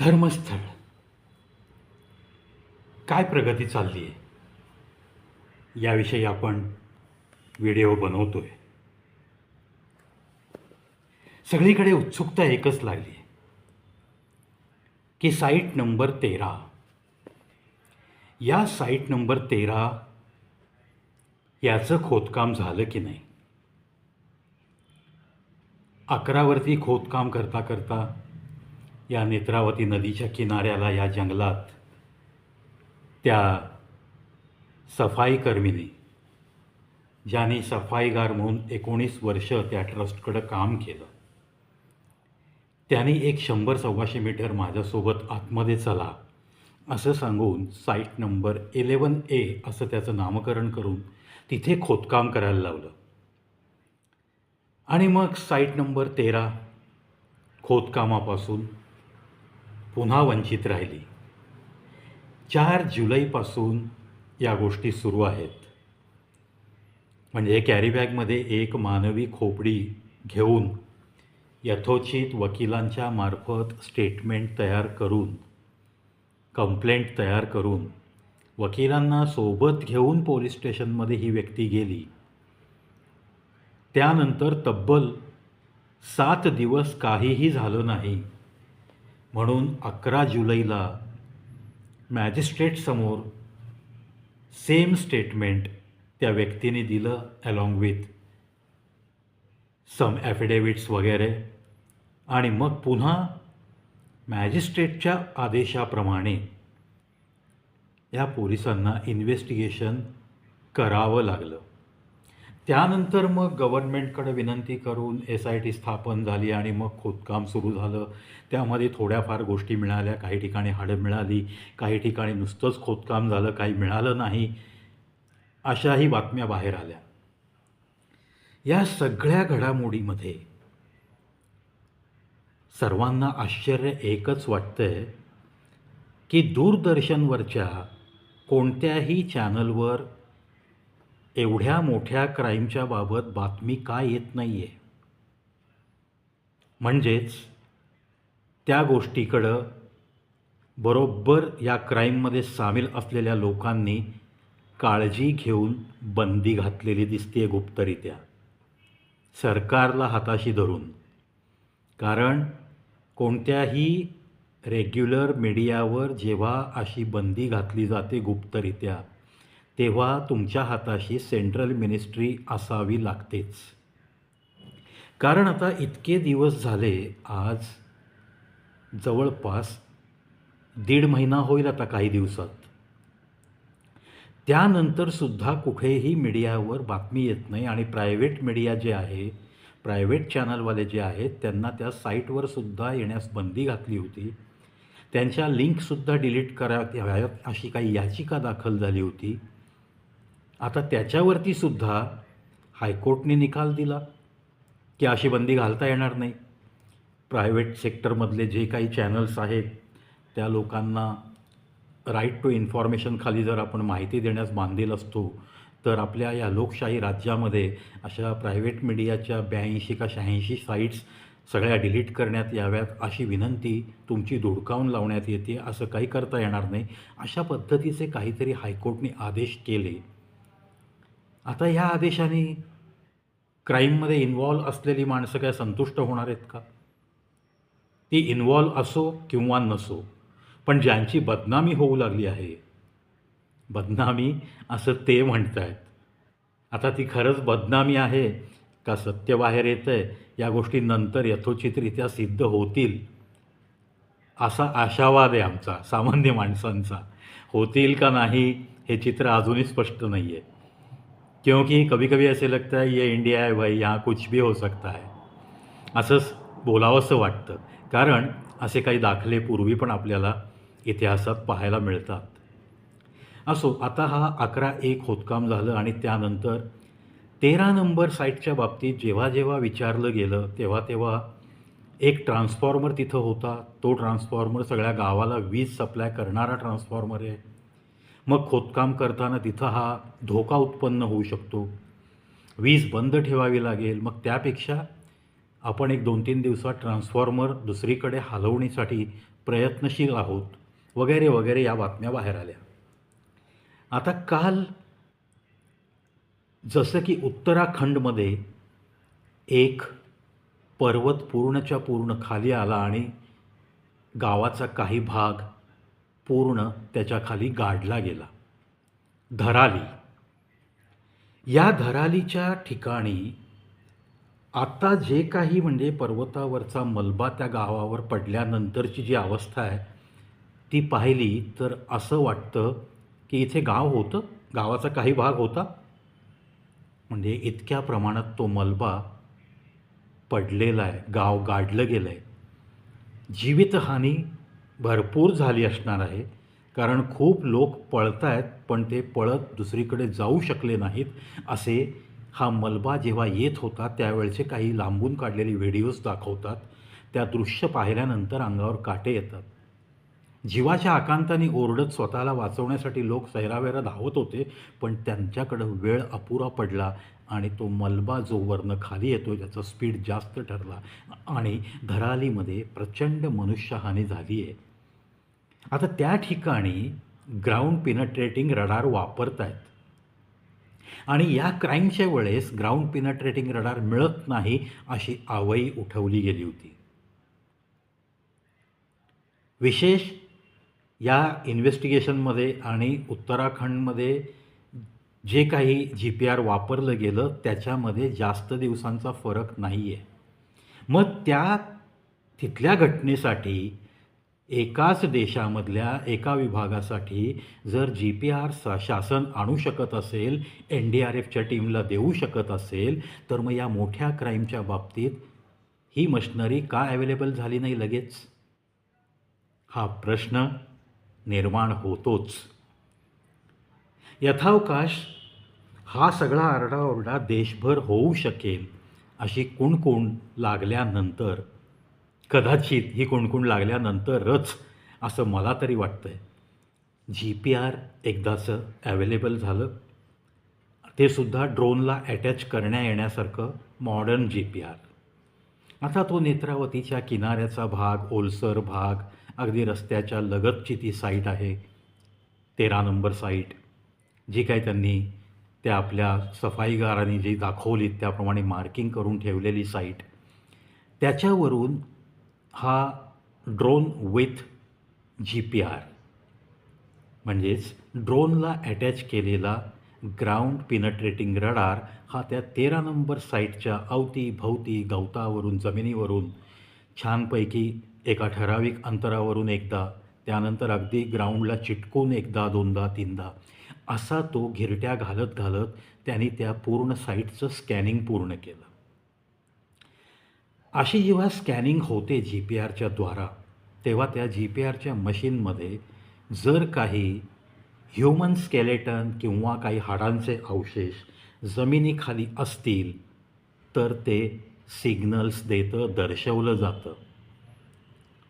धर्मस्थळ. काय प्रगती चालली आहे याविषयी आपण व्हिडिओ बनवतोय. सगळीकडे उत्सुकता एकच लागली. आहे की साईट नंबर तेरा. या साईट नंबर तेरा याचं खोदकाम झालं की नाही? अकरावरती खोदकाम करता करता या नेत्रावती नदीच्या किनाऱ्याला या जंगलात त्या सफाईकर्मीने ज्यांनी सफाईगार म्हणून एकोणीस वर्ष त्या ट्रस्टकडं काम केलं. त्यांनी एक शंभर सव्वाशे मीटर माझ्यासोबत आतमध्ये चला असं सांगून साईट नंबर इलेवन ए असं त्याचं नामकरण करून तिथे खोदकाम करायला लावलं. आणि मग साईट नंबर तेरा खोदकामापासून पुन्हा वंचित राहिली. चार जुलैपासून या गोष्टी सुरू आहेत. म्हणजे कॅरीबॅगमध्ये एक मानवी खोपडी घेऊन यथोचित वकिलांच्या मार्फत स्टेटमेंट तयार करून कंप्लेंट तयार करून वकिलांना सोबत घेऊन पोलीस स्टेशनमध्ये ही व्यक्ती गेली. त्यानंतर तब्बल सात दिवस काहीही झालं नाही. म्हणून अकरा जुलैला मॅजिस्ट्रेटसमोर सेम स्टेटमेंट त्या व्यक्तीने दिलं अलॉंग विथ सम ॲफिडेविट्स वगैरे. आणि मग पुन्हा मॅजिस्ट्रेटच्या आदेशाप्रमाणे या पोलिसांना इन्व्हेस्टिगेशन करावं लागलं. त्यानंतर मग गव्हर्नमेंटकडे विनंती करून एस आय टी स्थापन झाली आणि मग खोदकाम सुरू झालं. त्यामध्ये थोड्याफार गोष्टी मिळाल्या. काही ठिकाणी हाडं मिळाली काही ठिकाणी नुसतंच खोदकाम झालं काही मिळालं नाही. अशाही बातम्या बाहेर आल्या. या सगळ्या घडामोडीमध्ये सर्वांना आश्चर्य एकच वाटतंय की दूरदर्शनवरच्या कोणत्याही चॅनलवर एवढ्या मोठ्या क्राईमच्या बाबत बातमी का येत नाही आहे म्हणजेच त्या गोष्टीकडं बरोबर या क्राईममध्ये सामील असलेल्या लोकांनी काळजी घेऊन बंदी घातलेली दिसते गुप्तरित्या. सरकारला हाताशी धरून. कारण कोणत्याही रेग्युलर मीडियावर जेव्हा अशी बंदी घातली जाते गुप्तरित्या तेव्हा तुमच्या हाताशी सेंट्रल मिनिस्ट्री असावी लागतेच. कारण आता इतके दिवस झाले आज जवळपास दीड महिना होईल आता काही दिवसात. त्यानंतरसुद्धा कुठेही मीडियावर बातमी येत नाही आणि प्रायव्हेट मीडिया जे आहे प्रायव्हेट चॅनलवाले जे आहेत त्यांना त्या साईटवर सुद्धा येण्यास बंदी घातली होती. त्यांच्या लिंकसुद्धा डिलीट करा अशी काही याचिका दाखल झाली होती. आता त्याच्यावरती सुद्धा हायकोर्टने निकाल दिला की अशी बंदी घालता येणार नाही. प्रायव्हेट सेक्टरमधले जे काही चॅनल्स आहेत त्या लोकांना राईट टू इन्फॉर्मेशन खाली जर आपण माहिती देण्यास बांधील असतो तर आपल्या या लोकशाही राज्यामध्ये अशा प्रायव्हेट मीडियाच्या ब्याऐंशी का शहाऐंशी साईट्स सगळ्या डिलीट करण्यात याव्यात अशी विनंती तुमची धुडकावून लावण्यात येते असं काही करता येणार नाही. अशा पद्धतीचे काहीतरी हायकोर्टने आदेश केले. आता ह्या आदेशाने क्राईममध्ये इन्वॉल्व असलेली माणसं काय संतुष्ट होणार आहेत का? ती इन्वॉल्व असो किंवा नसो पण ज्यांची बदनामी होऊ लागली आहे बदनामी असं ते म्हणत आहेत आता ती खरंच बदनामी आहे का सत्य बाहेर येतं आहे या गोष्टी नंतर यथोचितरित्या सिद्ध होतील. असा आशावाद आहे आमचा सामान्य माणसांचा. होतील का नाही हे चित्र अजूनही स्पष्ट नाही आहे क्योंकि कभी कभी ऐसे लगता है ये इंडिया आहे भाई यहाँ कुछ भी हो सकता है। असंच बोलावंसं वाटतं. कारण असे काही दाखले पूर्वी पण आपल्याला इतिहासात पाहायला मिळतात. असो आता हा अकरा एक खोदकाम झालं आणि त्यानंतर तेरा नंबर साईटच्या बाबतीत जेव्हा जेव्हा विचारलं गेलं तेव्हा तेव्हा एक ट्रान्सफॉर्मर तिथं होता. तो ट्रान्सफॉर्मर सगळ्या गावाला वीज सप्लाय करणारा ट्रान्सफॉर्मर आहे. मग खोदकाम करताना तिथं हा धोका उत्पन्न होऊ शकतो. वीज बंद ठेवावी लागेल. मग त्यापेक्षा आपण एक दोन तीन दिवसात ट्रान्सफॉर्मर दुसरीकडे हलवण्यासाठी प्रयत्नशील आहोत. वगैरे वगैरे या बातम्या बाहेर आल्या. आता काल जसं की उत्तराखंडमध्ये एक पर्वत पूर्णच्या पूर्ण खाली आला आणि गावाचा काही भाग पूर्ण त्याच्याखाली गाडला गेला. धराली. या धरालीच्या ठिकाणी आत्ता जे काही म्हणजे पर्वतावरचा मलबा त्या गावावर पडल्यानंतरची जी अवस्था आहे ती पाहिली तर असं वाटतं की इथे गाव होतं गावाचा काही भाग होता. म्हणजे इतक्या प्रमाणात तो मलबा पडलेला आहे गाव गाडलं गेलं आहे जीवितहानी भरपूर झाली असणार आहे. कारण खूप लोक पळत आहेत पण ते पळत दुसरीकडे जाऊ शकले नाहीत असे हा मलबा जेव्हा येत होता त्यावेळचे काही लांबून काढलेले व्हिडिओज दाखवतात. त्या दृश्य पाहिल्यानंतर अंगावर काटे येतात. जीवाच्या आकांताने ओरडत स्वतःला वाचवण्यासाठी लोक सैरावेरा धावत होते पण त्यांच्याकडं वेळ अपुरा पडला आणि तो मलबा जो वरनं खाली येतो त्याचा स्पीड जास्त ठरला. आणि धरालीमध्ये प्रचंड मनुष्यहानी झाली आहे आता त्या ठिकाणी ग्राउंड पिनट्रेटिंग रडार वापरत आहेत आणि या क्राईमच्या वेळेस ग्राउंड पिनट्रेटिंग रडार मिळत नाही अशी आवई उठवली गेली होती. विशेष या इन्व्हेस्टिगेशनमध्ये आणि उत्तराखंडमध्ये जे काही जी पी आर वापरलं गेलं त्याच्यामध्ये जास्त दिवसांचा फरक नाही आहे मग त्या तिथल्या घटनेसाठी एकाच देशामधल्या एका विभागासाठी जर जी पी आर सा शासन आणू शकत असेल एन डी आर एफच्या टीमला देऊ शकत असेल तर मग या मोठ्या क्राईमच्या बाबतीत ही मशनरी का अवेलेबल झाली नाही लगेच? हा प्रश्न निर्माण होतोच. यथावकाश हा सगळा आरडाओरडा देशभर होऊ शकेल अशी कुणकुण लागल्यानंतर कदाचित ही कुणकुण लागल्यानंतरच असं मला तरी वाटतं आहे जी पी आर एकदाचं ॲवेलेबल झालं. ते सुद्धा ड्रोनला अटॅच करण्या येण्यासारखं मॉडर्न जी पी आर आता तो नेत्रावतीच्या किनाऱ्याचा भाग ओलसर भाग अगदी रस्त्याच्या लगतची ती साईट आहे. तेरा नंबर साईट जी काही त्यांनी त्या आपल्या सफाईगारांनी जी दाखवली त्याप्रमाणे मार्किंग करून ठेवलेली साईट त्याच्यावरून हा drone with G P R म्हणजेच ड्रोनला अटॅच केलेला ग्राउंड पिनट्रेटिंग रडार हा त्या तेरा नंबर साईटच्या अवतीभवती गवतावरून जमिनीवरून छानपैकी एका ठराविक अंतरावरून एकदा त्यानंतर अगदी ग्राउंडला चिटकून एकदा दोनदा तीनदा. असा तो घिरट्या घालत घालत त्यांनी त्या पूर्ण साईटचं स्कॅनिंग पूर्ण केलं. अशी जेव्हा स्कॅनिंग होते जी पी आरच्या द्वारा तेव्हा त्या जी पी आरच्या मशीनमध्ये जर काही ह्युमन स्केलेटन किंवा काही हाडांचे अवशेष जमिनीखाली असतील तर ते सिग्नल्स देतं दर्शवलं जातं.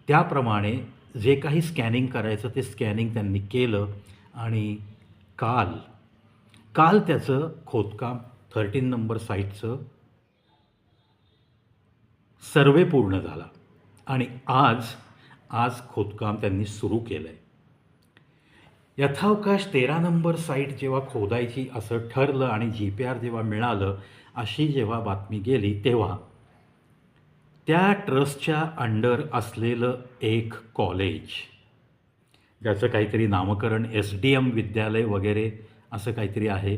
त्याप्रमाणे जे काही स्कॅनिंग करायचं ते स्कॅनिंग त्यांनी केलं आणि काल काल त्याचं खोदकाम थर्टीन नंबर साईटचं सर्वे पूर्ण झाला. आणि आज आज खोदकाम त्यांनी सुरू केलं आहे यथावकाश तेरा नंबर साईट जेव्हा खोदायची असं ठरलं आणि जी पी आर जेव्हा मिळालं अशी जेव्हा बातमी गेली तेव्हा त्या ट्रस्टच्या अंडर असलेलं एक कॉलेज ज्याचं काहीतरी नामकरण एस डी एम विद्यालय वगैरे असं काहीतरी आहे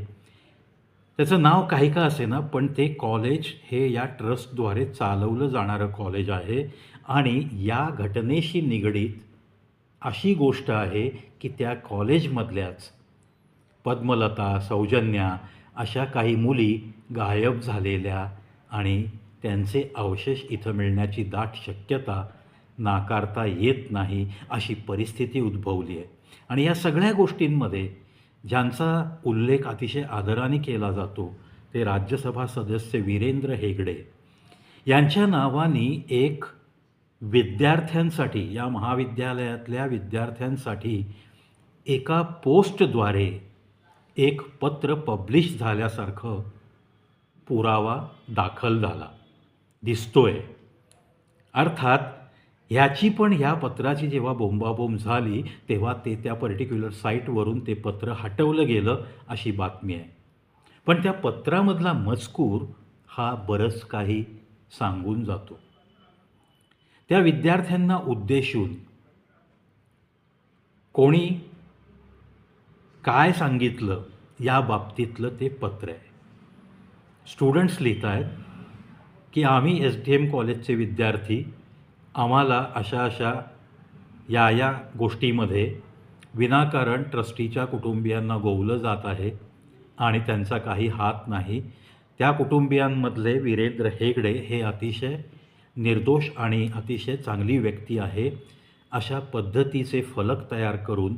त्याचं नाव काही का असे ना पण ते कॉलेज हे या ट्रस्टद्वारे चालवलं जाणारं कॉलेज आहे आणि या घटनेशी निगडीत अशी गोष्ट आहे की त्या कॉलेजमधल्याच पद्मलता सौजन्या अशा काही मुली गायब झालेल्या आणि त्यांचे अवशेष इथं मिळण्याची दाट शक्यता नाकारता येत नाही अशी परिस्थिती उद्भवली आहे. आणि या सगळ्या गोष्टींमध्ये ज्यांचा उल्लेख अतिशय आदराने केला जातो ते राज्यसभा सदस्य वीरेंद्र हेगडे. यांच्या नावाने एक विद्यार्थ्यांसाठी या महाविद्यालयातल्या विद्यार्थ्यांसाठी एका पोस्टद्वारे एक पत्र पब्लिश झाल्यासारखं पुरावा दाखल झाला. दिसतोय. अर्थात ह्याची पण ह्या पत्राची जेव्हा बोंबाबोंब झाली तेव्हा ते त्या पर्टिक्युलर साईटवरून ते पत्र हटवलं गेलं अशी बातमी आहे. पण त्या पत्रामधला मजकूर हा बरंच काही सांगून जातो. त्या विद्यार्थ्यांना उद्देशून कोणी काय सांगितलं या बाबतीतलं ते पत्र आहे. स्टुडंट्स लिहित आहेत की आम्ही एस डी एम कॉलेजचे विद्यार्थी आम्हाला अशा अशा या या गोष्टीमध्ये विनाकारण ट्रस्टीच्या कुटुंबियांना गोवलं जात आहे आणि त्यांचा काही हात नाही. त्या कुटुंबियांमधले वीरेंद्र हेगडे हे अतिशय निर्दोष आणि अतिशय चांगली व्यक्ती आहे. अशा पद्धतीचे फलक तयार करून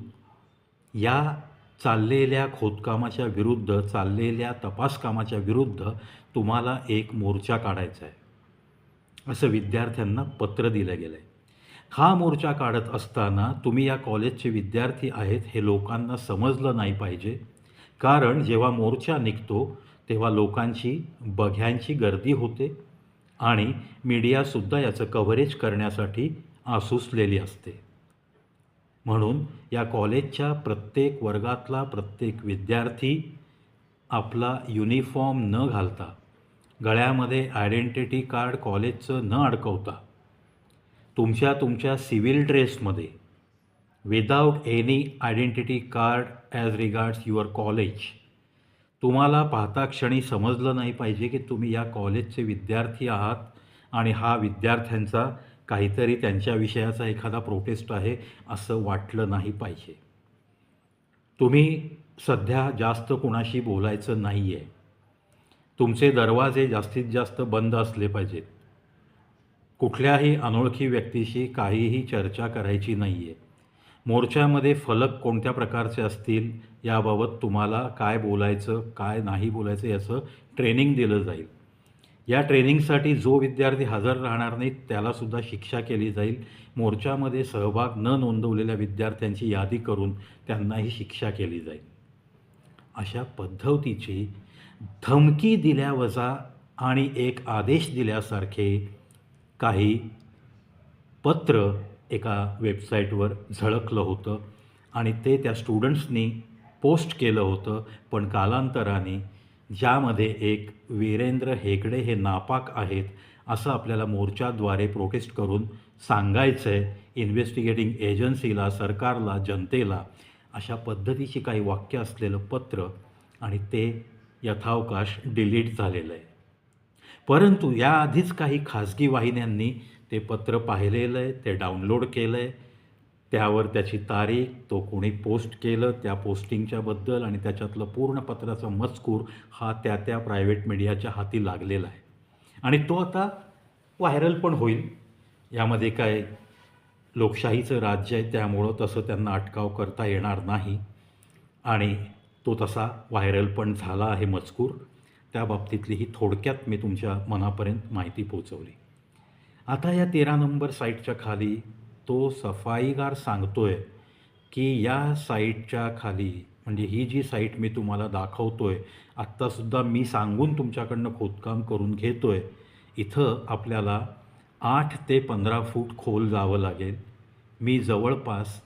या चाललेल्या खोदकामाच्या विरुद्ध चाललेल्या तपासकामाच्या विरुद्ध तुम्हाला एक मोर्चा काढायचा आहे. असं विद्यार्थ्यांना पत्र दिलं गेलं आहे हा मोर्चा काढत असताना तुम्ही या कॉलेजचे विद्यार्थी आहेत हे लोकांना समजलं नाही पाहिजे. कारण जेव्हा मोर्चा निघतो तेव्हा लोकांची बघ्यांची गर्दी होते आणि मीडियासुद्धा याचं कव्हरेज करण्यासाठी आसुसलेली असते. म्हणून या कॉलेजच्या प्रत्येक वर्गातला प्रत्येक विद्यार्थी आपला युनिफॉर्म न घालता गळ्यामध्ये आयडेंटिटी कार्ड कॉलेजचं न अडकवता तुमच्या तुमच्या सिव्हिल ड्रेसमध्ये without any identity card as regards your college तुम्हाला पाहता क्षणी समजलं नाही पाहिजे की तुम्ही या कॉलेजचे विद्यार्थी आहात आणि हा विद्यार्थ्यांचा काहीतरी त्यांच्या विषयाचा एखादा प्रोटेस्ट आहे असं वाटलं नाही पाहिजे. तुम्ही सध्या जास्त कुणाशी बोलायचं नाही आहे तुमचे दरवाजे जास्तीत जास्त बंद असले पाहिजेत. कुठल्याही अनोळखी व्यक्तीशी काहीही चर्चा करायची नाही आहे मोर्चामध्ये फलक कोणत्या प्रकारचे असतील याबाबत तुम्हाला काय बोलायचं काय नाही बोलायचं याचं ट्रेनिंग दिलं जाईल. या ट्रेनिंगसाठी जो विद्यार्थी हजर राहणार नाही त्यालासुद्धा शिक्षा केली जाईल. मोर्चामध्ये सहभाग न नोंदवलेल्या विद्यार्थ्यांची यादी करून त्यांनाही शिक्षा केली जाईल. अशा पद्धतीची धमकी दिल्यावजा आणि एक आदेश दिल्यासारखे काही पत्र एका वेबसाईटवर झळकलं होतं आणि ते त्या स्टुडंट्सनी पोस्ट केलं होतं. पण कालांतराने ज्यामध्ये एक वीरेंद्र हेगडे हे नापाक आहेत असं आपल्याला मोर्चाद्वारे प्रोटेस्ट करून सांगायचं आहे इन्व्हेस्टिगेटिंग एजन्सीला सरकारला जनतेला अशा पद्धतीची काही वाक्य असलेलं पत्र आणि ते यथावकाश डिलीट झालेलं आहे. परंतु याआधीच काही खाजगी वाहिन्यांनी ते पत्र पाहिलेलं आहे ते डाउनलोड केलं आहे. त्यावर त्याची तारीख तो कोणी पोस्ट केलं त्या पोस्टिंगच्याबद्दल आणि त्याच्यातलं पूर्ण पत्राचा मजकूर हा त्या त्या प्रायव्हेट मीडियाच्या हाती लागलेला आहे. आणि तो आता व्हायरल पण होईल. यामध्ये काय लोकशाहीचं राज्य आहे त्यामुळं तसं त्यांना अटकाव करता येणार नाही. आणि तो तसा व्हायरल पण झाला आहे मजकूर. त्या बाबतीतली ही थोडक्यात मी तुमच्या मनापर्यंत माहिती पोचवली आता या तेरा नंबर साईटच्या खाली तो सफाईगार सांगतोय की या साईटच्या खाली म्हणजे ही जी साईट मी तुम्हाला दाखवतोय आत्तासुद्धा मी सांगून तुमच्याकडनं खोदकाम करून घेतोय. इथं आपल्याला आठ ते पंधरा फूट खोल जावं लागेल. मी जवळपास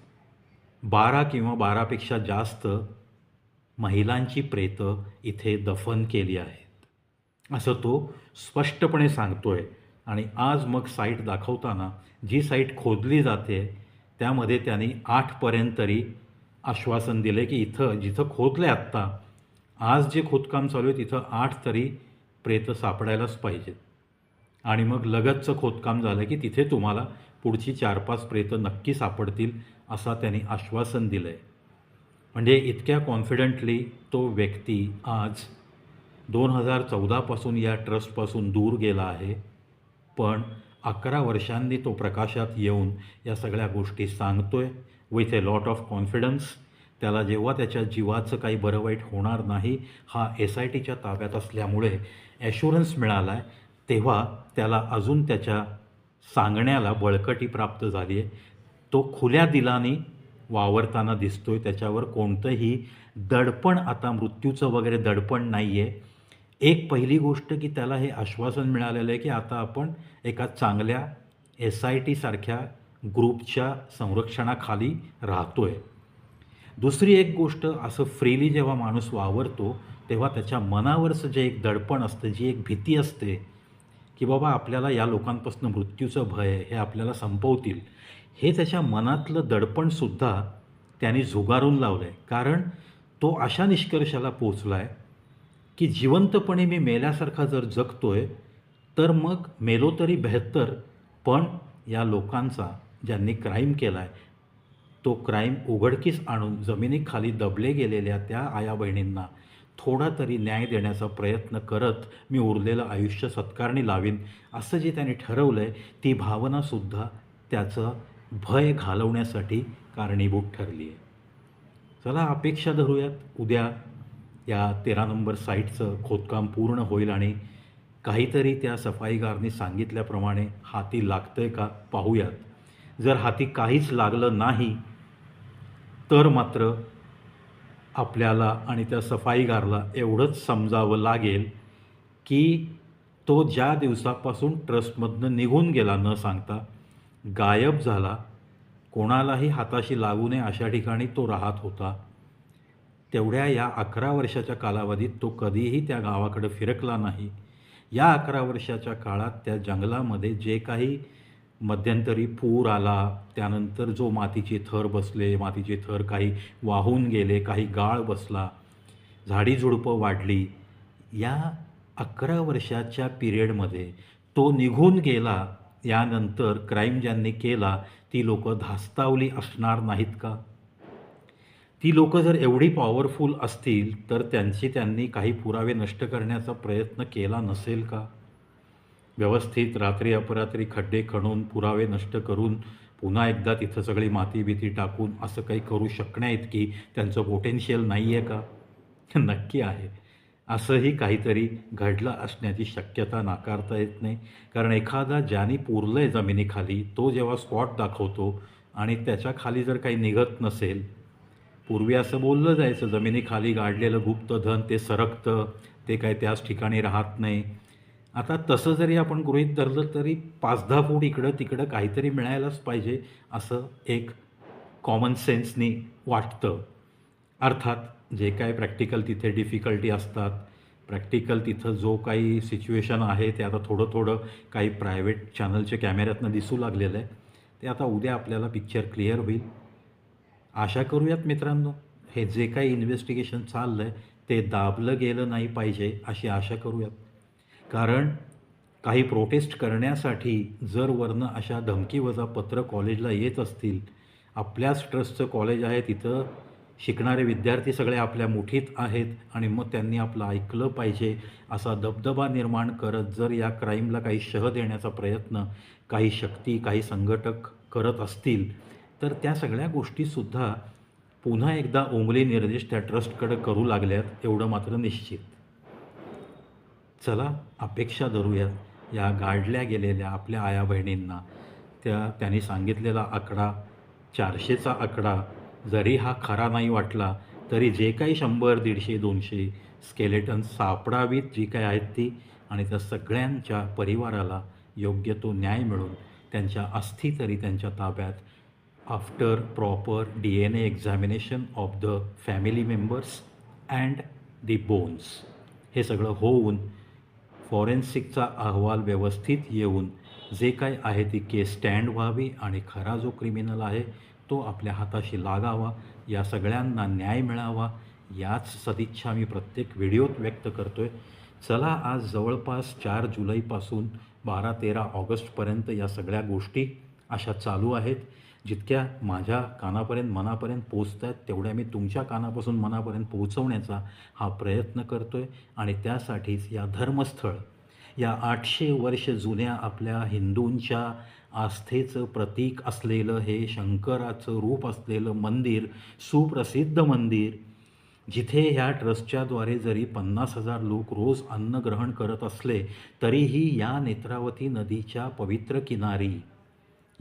बारा किंवा बारापेक्षा जास्त महिलांची प्रेतं इथे दफन केली आहेत. असं तो स्पष्टपणे सांगतोय. आणि आज मग साईट दाखवताना जी साईट खोदली जाते त्यामध्ये त्यांनी आठपर्यंत तरी आश्वासन दिलं की इथं जिथं खोदलं आहे आत्ता आज जे खोदकाम चालू आहे तिथं आठ तरी प्रेतं सापडायलाच पाहिजेत. आणि मग लगतचं खोदकाम झालं की तिथे तुम्हाला पुढची चार पाच प्रेतं नक्की सापडतील असा त्यांनी आश्वासन दिलं आहे म्हणजे इतक्या कॉन्फिडंटली तो व्यक्ती आज दोन हजार चौदापासून या ट्रस्टपासून दूर गेला आहे. पण अकरा वर्षांनी तो प्रकाशात येऊन या सगळ्या गोष्टी सांगतोय with a lot of confidence त्याला जेव्हा त्याच्या जीवाचं काही बरं वाईट होणार नाही हा एस आय टीच्या ताब्यात असल्यामुळे ॲश्युरन्स मिळाला आहे तेव्हा त्याला अजून त्याच्या सांगण्याला बळकटी प्राप्त झाली आहे तो खुल्या दिलाने वावरताना दिसतोय त्याच्यावर कोणतंही दडपण आता मृत्यूचं वगैरे दडपण नाही आहे एक पहिली गोष्ट की त्याला हे आश्वासन मिळालेलं आहे की आता आपण एका चांगल्या एस आय टीसारख्या ग्रुपच्या संरक्षणाखाली राहतो आहे दुसरी एक गोष्ट असं फ्रीली जेव्हा माणूस वावरतो तेव्हा त्याच्या मनावरचं जे एक दडपण असतं जी एक भीती असते की बाबा आपल्याला या लोकांपासून मृत्यूचं भय आहे, हे आपल्याला संपवतील. हे त्याच्या मनातलं दडपणसुद्धा त्याने झुगारून लावलं आहे कारण तो अशा निष्कर्षाला पोचला आहे की जिवंतपणे मी मेल्यासारखा जर जगतोय तर मग मेलो तरी बेहत्तर पण या लोकांचा ज्यांनी क्राईम केला आहे तो क्राईम उघडकीस आणून जमिनीखाली दबले गेलेल्या त्या आया बहिणींना थोडा तरी न्याय देण्याचा प्रयत्न करत मी उरलेलं आयुष्य सत्कारणी लावीन असं जे त्याने ठरवलं आहे ती भावनासुद्धा त्याचं भय घालवण्यासाठी कारणीभूत ठरली आहे. चला अपेक्षा धरूयात. उद्या या तेरा नंबर साईटचं खोदकाम पूर्ण होईल आणि काहीतरी त्या सफाईगारनी सांगितल्याप्रमाणे हाती लागतं आहे का पाहूयात. जर हाती काहीच लागलं नाही तर मात्र आपल्याला आणि त्या सफाईगारला एवढंच समजावं लागेल की तो ज्या दिवसापासून ट्रस्टमधनं निघून गेला न सांगता गायब झाला कोणालाही हाताशी लागू नये अशा ठिकाणी तो राहत होता. तेवढ्या या अकरा वर्षाच्या कालावधीत तो कधीही त्या गावाकडे फिरकला नाही. या अकरा वर्षाच्या काळात त्या जंगलामध्ये जे काही मध्यंतरी पूर आला त्यानंतर जो मातीचे थर बसले मातीचे थर काही वाहून गेले काही गाळ बसला झाडी झुडपं वाढली या अकरा वर्षाच्या पिरियडमध्ये तो निघून गेला यानंतर क्राईम ज्यांनी केला ती लोकं धास्तावली असणार नाहीत का? ती लोकं जर एवढी पॉवरफुल असतील तर त्यांची त्यांनी काही पुरावे नष्ट करण्याचा प्रयत्न केला नसेल का? व्यवस्थित रात्री अपरात्री खड्डे खणून पुरावे नष्ट करून पुन्हा एकदा तिथं सगळी माती बिती टाकून असं काही करू शकण्याइतकी त्यांचं पोटेन्शियल नाही आहे का? नक्की आहे. असंही काहीतरी घडलं असण्याची शक्यता नाकारता येत नाही. कारण एखादा ज्याने पुरलं आहे जमिनीखाली तो जेव्हा स्पॉट दाखवतो आणि त्याच्याखाली जर काही निघत नसेल पूर्वी असं बोललं जायचं जमिनीखाली गाडलेलं गुप्त धन ते सरकतं ते काय त्याच ठिकाणी राहत नाही. आता तसं जरी आपण गृहीत धरलं तरी पाच दहा फूट इकडं तिकडं काहीतरी मिळायलाच पाहिजे असं एक कॉमन सेन्सनी वाटतं. अर्थात जे काय प्रॅक्टिकल तिथे डिफिकल्टी असतात प्रॅक्टिकल तिथं जो काही सिच्युएशन आहे ते आता थोडं थोडं काही प्रायव्हेट चॅनलच्या कॅमेऱ्यातनं दिसू लागलेलं आहे. ते आता उद्या आपल्याला पिक्चर क्लिअर होईल. आशा करूयात मित्रांनो हे जे काही इन्व्हेस्टिगेशन चाललं आहे ते दाबलं गेलं नाही पाहिजे अशी आशा करूयात. कारण काही प्रोटेस्ट करण्यासाठी जर वरनं अशा धमकीवजा पत्र कॉलेजला येत असतील आपल्याच ट्रस्टचं कॉलेज आहे तिथं शिकणारे विद्यार्थी सगळे आपल्या मुठीत आहेत आणि मग त्यांनी आपलं ऐकलं पाहिजे असा दबदबा निर्माण करत जर या क्राईमला काही शह देण्याचा प्रयत्न काही शक्ती काही संघटक करत असतील तर त्या सगळ्या गोष्टीसुद्धा पुन्हा एकदा ओंगली निर्देश त्या ट्रस्टकडे करू लागल्यात एवढं मात्र निश्चित. चला अपेक्षा धरूयात. या गाडल्या गेलेल्या आपल्या आया बहिणींना त्या त्यांनी सांगितलेला आकडा चारशेचा आकडा जरी हा खरा नाही वाटला तरी जे काही शंभर दीडशे दोनशे स्केलेटन सापडावीत जी काही आहेत ती आणि त्या सगळ्यांच्या परिवाराला योग्य तो न्याय मिळून त्यांच्या अस्थी तरी त्यांच्या ताब्यात after proper D N A examination of the family members and the bones हे सगळं होऊन फॉरेन्सिकचा अहवाल व्यवस्थित येऊन जे काय आहे ती केस स्टँड व्हावी आणि खरा जो क्रिमिनल आहे तो आपल्या हाताशी लागावा या सगळ्यांना न्याय मिळावा याच सदिच्छा मी प्रत्येक व्हिडिओत व्यक्त करतो आहे चला आज जवळपास चार जुलैपासून बारा तेरा ऑगस्टपर्यंत या सगळ्या गोष्टी अशा चालू आहेत. जितक्या माझ्या कानापर्यंत मनापर्यंत पोचत आहेत तेवढ्या मी तुमच्या कानापासून मनापर्यंत पोहोचवण्याचा हा प्रयत्न करतो आहे आणि त्यासाठीच या धर्मस्थळ या आठशे वर्ष जुन्या आपल्या हिंदूंच्या आस्थेचं प्रतीक असलेलं हे शंकराचं रूप असलेलं मंदिर सुप्रसिद्ध मंदिर जिथे ह्या ट्रस्टच्याद्वारे जरी पन्नास हजार लोक रोज अन्न ग्रहण करत असले तरीही या नेत्रावती नदीच्या पवित्र किनारी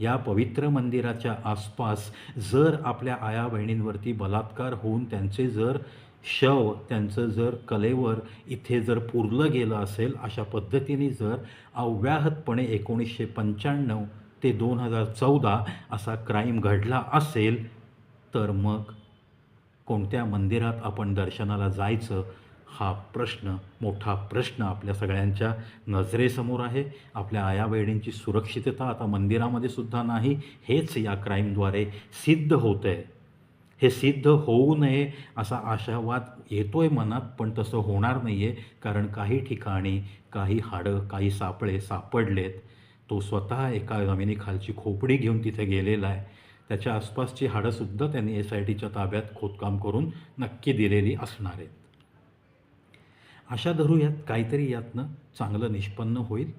या पवित्र मंदिराच्या आसपास जर आपल्या आया बहिणींवरती बलात्कार होऊन त्यांचे जर शव त्यांचं जर कलेवर इथे जर पुरलं गेलं असेल अशा पद्धतीने जर अव्याहतपणे एकोणीसशे पंच्याण्णव ते दोन हजार चौदा असा क्राईम घडला असेल तर मग कोणत्या मंदिरात आपण दर्शनाला जायचं हा प्रश्न मोठा प्रश्न आपल्या सगळ्यांच्या नजरेसमोर आहे. आपल्या आया बहिणींची सुरक्षितता आता मंदिरामध्ये सुद्धा नाही हेच या क्राईमद्वारे सिद्ध होतं आहे हे सिद्ध होऊ नये असा आशावाद येतो आहे मनात पण तसं होणार नाही आहे कारण काही ठिकाणी काही हाडं काही सापळे सापडलेत. तो स्वतः एका जमिनीखालची खोपडी घेऊन तिथे गेलेला आहे. त्याच्या आसपासची हाडंसुद्धा त्यांनी एस आय टीच्या ताब्यात खोदकाम करून नक्की दिलेली असणार आहेत. आशा धरूयात काहीतरी यातनं चांगलं निष्पन्न होईल.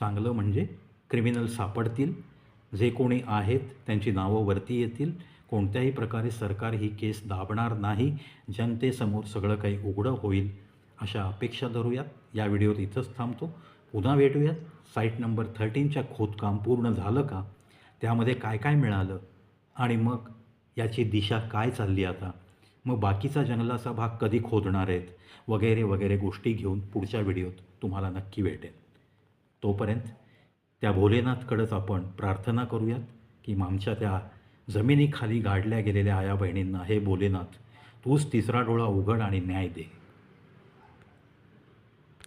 चांगलं म्हणजे क्रिमिनल सापडतील. जे कोणी आहेत त्यांची नावं वरती येतील. कोणत्याही प्रकारे सरकार ही केस दाबणार नाही जनतेसमोर सगळं काही उघडं होईल अशा अपेक्षा धरूयात. या व्हिडिओत इथंच थांबतो. पुन्हा भेटूयात. साईट नंबर थर्टीनच्या खोदकाम पूर्ण झालं का? त्यामध्ये काय काय मिळालं? आणि मग याची दिशा काय चालली आता? मग बाकीचा जंगलाचा भाग कधी खोदणार आहेत? वगैरे वगैरे गोष्टी घेऊन पुढच्या व्हिडिओत तुम्हाला नक्की भेटेल तोपर्यंत त्या भोलेनाथकडंच आपण प्रार्थना करूयात की आमच्या त्या जमिनीखाली गाडल्या गेलेल्या आया बहिणींना हे बोलेनाथ तूच तिसरा डोळा उघड आणि न्याय दे.